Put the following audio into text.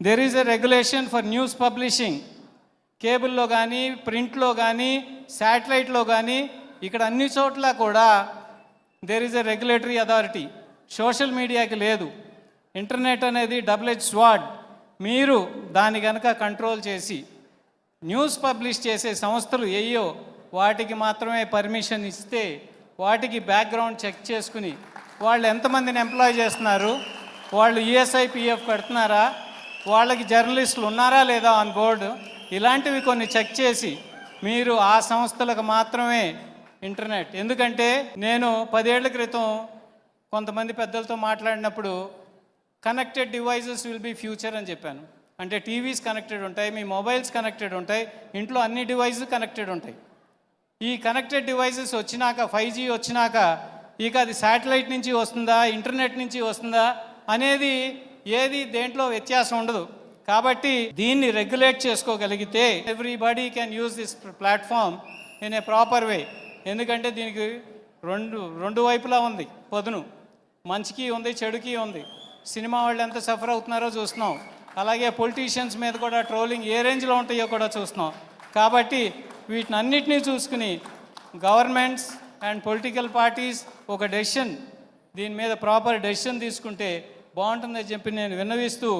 There is a regulation for news publishing కేబుల్లో కానీ ప్రింట్లో కానీ శాటిలైట్లో కానీ ఇక్కడ అన్ని చోట్ల కూడా there is a regulatory authority social మీడియాకి లేదు. ఇంటర్నెట్ అనేది డబుల్ హెచ్ స్వాడ్ మీరు దాన్ని కనుక కంట్రోల్ చేసి న్యూస్ పబ్లిష్ చేసే సంస్థలు ఏయో వాటికి మాత్రమే పర్మిషన్ ఇస్తే వాటికి బ్యాక్గ్రౌండ్ చెక్ చేసుకుని వాళ్ళు ఎంతమందిని ఎంప్లాయ్ చేస్తున్నారు? వాళ్ళు ఈఎస్ఐ పిఎఫ్ కడుతున్నారా వాళ్ళకి జర్నలిస్టులు ఉన్నారా లేదా ఆన్ బోర్డు ఇలాంటివి కొన్ని చెక్ చేసి మీరు ఆ సంస్థలకు మాత్రమే ఇంటర్నెట్ ఎందుకంటే నేను పదేళ్ళ క్రితం కొంతమంది పెద్దలతో మాట్లాడినప్పుడు connected devices will be future అని చెప్పాను. అంటే టీవీస్ కనెక్టెడ్ ఉంటాయి మీ మొబైల్స్ కనెక్టెడ్ ఉంటాయి ఇంట్లో అన్ని డివైజెస్ కనెక్టెడ్ ఉంటాయి. ఈ కనెక్టెడ్ డివైజెస్ వచ్చినాక ఫైవ్ జీ వచ్చినాక ఇక అది శాటిలైట్ నుంచి వస్తుందా ఇంటర్నెట్ నుంచి వస్తుందా అనేది ఏది దేంట్లో వ్యత్యాసం ఉండదు. కాబట్టి దీన్ని రెగ్యులేట్ చేసుకోగలిగితే everybody can use this platform in a proper way ఎందుకంటే దీనికి రెండు రెండు వైపులా ఉంది పొదును. మంచికి ఉంది చెడుకి ఉంది. సినిమా వాళ్ళు ఎంత సఫర్ అవుతున్నారో చూస్తున్నాం. అలాగే పొలిటీషియన్స్ మీద కూడా ట్రోలింగ్ ఏ రేంజ్లో ఉంటాయో కూడా చూస్తున్నాం. కాబట్టి వీటిని అన్నిటినీ చూసుకుని గవర్నమెంట్స్ అండ్ పొలిటికల్ పార్టీస్ ఒక డెసిషన్ దీని మీద ప్రాపర్ డెసిషన్ తీసుకుంటే బాగుంటుందని చెప్పి నేను విన్నవిస్తూ